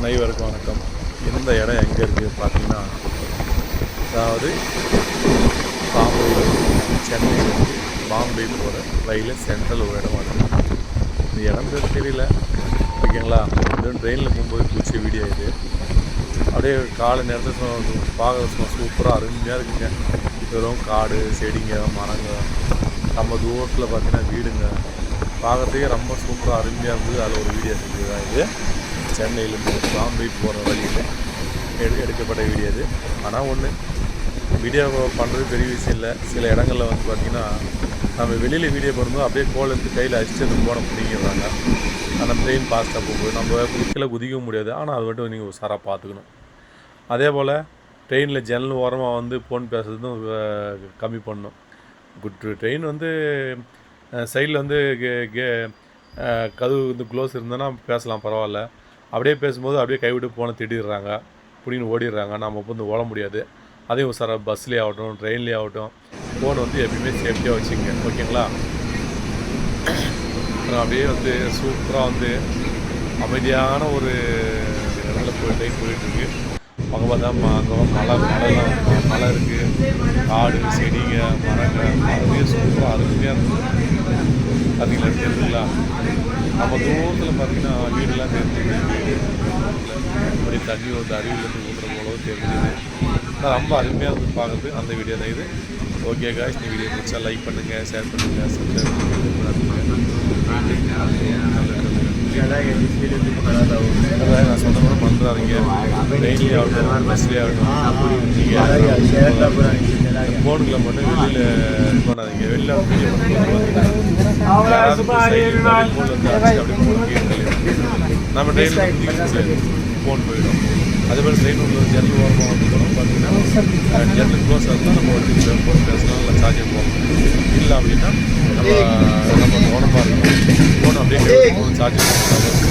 அனைவருக்கும் வணக்கம். இந்த இடம் எங்கே இருக்குது பார்த்தீங்கன்னா அதாவது பாம்பேயில் சென்னையிலேருந்து பாம்பே போகிற ரயிலில் சென்ட்ரல் ஒரு இடம் வருது இந்த இடம் பேர் தெரியல. ஓகேங்களா? ட்ரெயினில் போகும்போது பிடிச்ச வீடியோ இது. அப்படியே காலை நேரத்தில் பார்க்குற சூப்பராக அருமையாக இருக்குங்க. வெறும் காடு செடிங்க மரங்க. நம்ம தூரத்தில் பார்த்தீங்கன்னா வீடுங்க. பார்க்குறதுக்கே ரொம்ப சூப்பராக அருமையாக இருந்தது அதில் ஒரு வீடியோ செஞ்சது தான் இது சென்னையிலேருந்து பாம்பே போகிற வழியில் எடு எடுக்கப்பட்ட வீடியோ இது ஆனால் ஒன்று வீடியோ பண்ணுறது பெரிய விஷயம் இல்லை. சில இடங்களில் வந்து பார்த்திங்கன்னா நம்ம வெளியில் வீடியோ பண்ணும்போது அப்படியே கோல் எடுத்து கையில் அடிச்சு அந்த போன பிடிங்கிறாங்க அந்த ட்ரெயின் ஃபாஸ்ட்டாக போகும்போது நம்ம கீழே குதிக்க முடியாது. ஆனால் அது மட்டும் நீங்கள் உஷாராக பார்த்துக்கணும் அதே போல் ட்ரெயினில் ஜன்னல் ஓரமாக வந்து ஃபோன் பேசுறதும் கம்மி பண்ணணும் குட் ட்ரெயின் வந்து சைடில் வந்து கே- கே- கதவு வந்து க்ளோஸ் இருந்ததுன்னா பேசலாம் பரவாயில்ல. அப்படியே பேசும்போது அப்படியே கைவிட்டு போன திட்டிடுறாங்க. பிடின்னு ஓடிடுறாங்க. நம்ம வந்து ஓட முடியாது. அதையும் சார் பஸ்லேயே ஆகட்டும் ட்ரெயின்லேயே ஆகட்டும். ஃபோன் வந்து எப்பயுமே சேஃப்டியாக வச்சுங்க ஓகேங்களா? அப்படியே வந்து சூப்பராக வந்து அமைதியான ஒரு இடத்துல போய் போயிட்டுருக்கு. அங்கே பார்த்தா மலை மலைலாம் மலை இருக்குது காடு செடிங்க மரங்க அதுவே சூப்பராக அருமையாக இருக்குது பார்த்தீங்களா தெரியுதுங்களா நம்ம தூரத்தில் பார்த்தீங்கன்னா வீடெல்லாம் தெரிஞ்சுது அப்படி தண்ணி வந்து அருவிலேருந்து ஊற்றுற போலவோ தெரிஞ்சுது. ரொம்ப அருமையாக இருந்து பார்க்குறது அந்த வீடியோ தான் இது. ஓகே காய்ஸ் இந்த வீடியோ பிடிச்சா லைக் பண்ணுங்கள் ஷேர் பண்ணுங்கள் சப்ஸ்கிரைப் பண்ணுங்கள் நான் சொன்ன மாதிரி பண்ணுறாதீங்க ட்ரெயின்லேயே ஆகட்டும் பஸ்லேயே ஆகட்டும் நீங்கள் ஃபோனுக்குள்ள மட்டும் வெளியில் இது பண்ணாதீங்க வெளில வீடியோ யாராவது சைடில் ஃபோன் வந்து அடிச்சு அப்படியே ஃபோன் நம்ம ட்ரெயினில் ஃபோன் போயிடும் அதே மாதிரி ட்ரெயின் உள்ள ஜன்னல் ஓரமாக வந்து போனோம் பார்த்தீங்கன்னா ஜன்னல் க்ளோஸ் இருந்தால் நம்ம வந்து ஃபோன் பேசலாம் இல்லை சார்ஜர் போகணும் இல்லை அப்படின்னா நம்ம நம்ம கவனமாக இருக்கணும் ஃபோன் அப்படியே ஃபோன் சார்ஜர் बता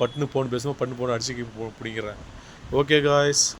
பட்டுன்னு ஃபோன் பேசும்போது பட்டுன்னு ஃபோன் அடிச்சு பிடிங்கிறேன் ஓகே காய்ஸ்